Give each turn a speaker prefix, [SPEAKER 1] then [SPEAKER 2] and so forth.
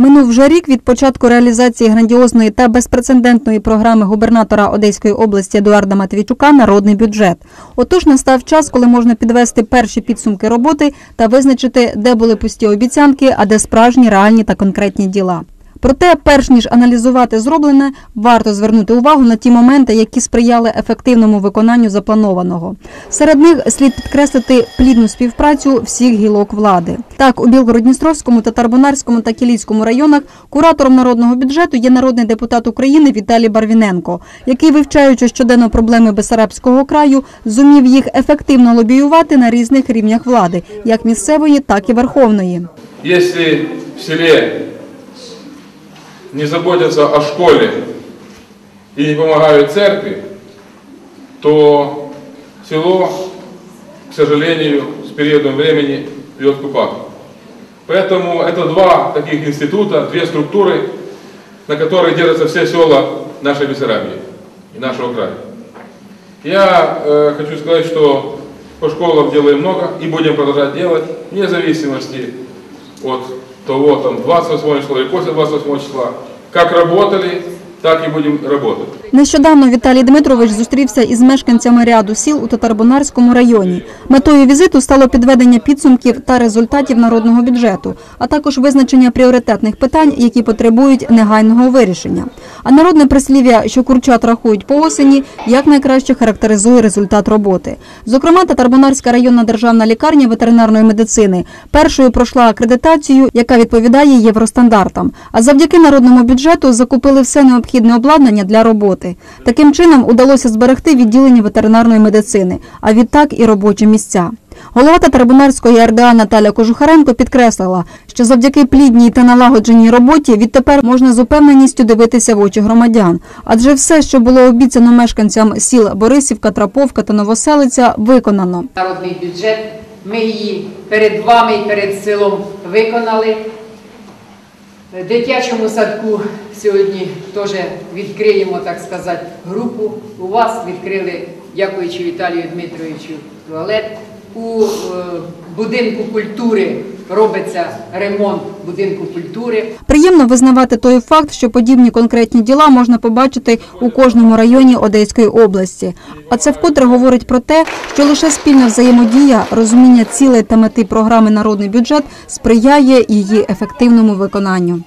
[SPEAKER 1] Минув вже рік від початку реалізації грандіозної та безпрецедентної програми губернатора Одеської області Едуарда Матвійчука Народний бюджет. Отож настав час, коли можна підвести перші підсумки роботи та визначити, де були пусті обіцянки, а де справжні, реальні та конкретні діла. Проте, перш ніж аналізувати зроблене, варто звернути увагу на ті моменти, які сприяли ефективному виконанню запланованого. Серед них слід підкреслити плідну співпрацю всіх гілок влади. Так, у Білгород-Дністровському, Татарбунарському та Кілійському районах куратором народного бюджету є народний депутат України Віталій Барвіненко, який, вивчаючи щоденно проблеми Бесарабського краю, зумів їх ефективно лобіювати на різних рівнях влади, як місцевої, так і верховної.
[SPEAKER 2] Если в селе не заботятся о школе и не помогают церкви, то село, к сожалению, с периодом времени идет к упадку. Поэтому это два таких института, две структуры, на которых держатся все села нашей Бессарабии и нашего края. Я э, хочу сказать, что по школам делаем много и будем продолжать делать, вне зависимости от того, там, 28 числа или после 28 числа. Как работали, так і будемо працювати.
[SPEAKER 1] Нещодавно Віталій Дмитрович зустрівся із мешканцями ряду сіл у Татарбунарському районі. Метою візиту стало підведення підсумків та результатів народного бюджету, а також визначення пріоритетних питань, які потребують негайного вирішення. А народне прислів'я, що курчат рахують по осені, якнайкраще характеризує результат роботи. Зокрема, Татарбунарська районна державна лікарня ветеринарної медицини першою пройшла акредитацію, яка відповідає євростандартам. А завдяки народному бюджету закупили все необхідне обладнання для роботи. Таким чином удалося зберегти відділення ветеринарної медицини, а відтак і робочі місця. Голова Татарбунарської РДА Наталя Кожухаренко підкреслила, що завдяки плідній та налагодженій роботі відтепер можна з упевненістю дивитися в очі громадян, адже все, що було обіцяно мешканцям сіл Борисівка, Траповка та Новоселиця, виконано.
[SPEAKER 3] народний бюджет. Ми її перед вами і перед селом виконали. В дитячому садку сьогодні теж відкриємо, так сказати, групу. У вас відкрили, дякуючи Віталію Дмитровичу, туалет. У е, будинку культури робиться ремонт будинку культури.
[SPEAKER 1] Приємно визнавати той факт, що подібні конкретні діла можна побачити у кожному районі Одеської області. А це вкотре говорить про те, що лише спільна взаємодія, розуміння цілей та мети програми Народний бюджет сприяє її ефективному виконанню.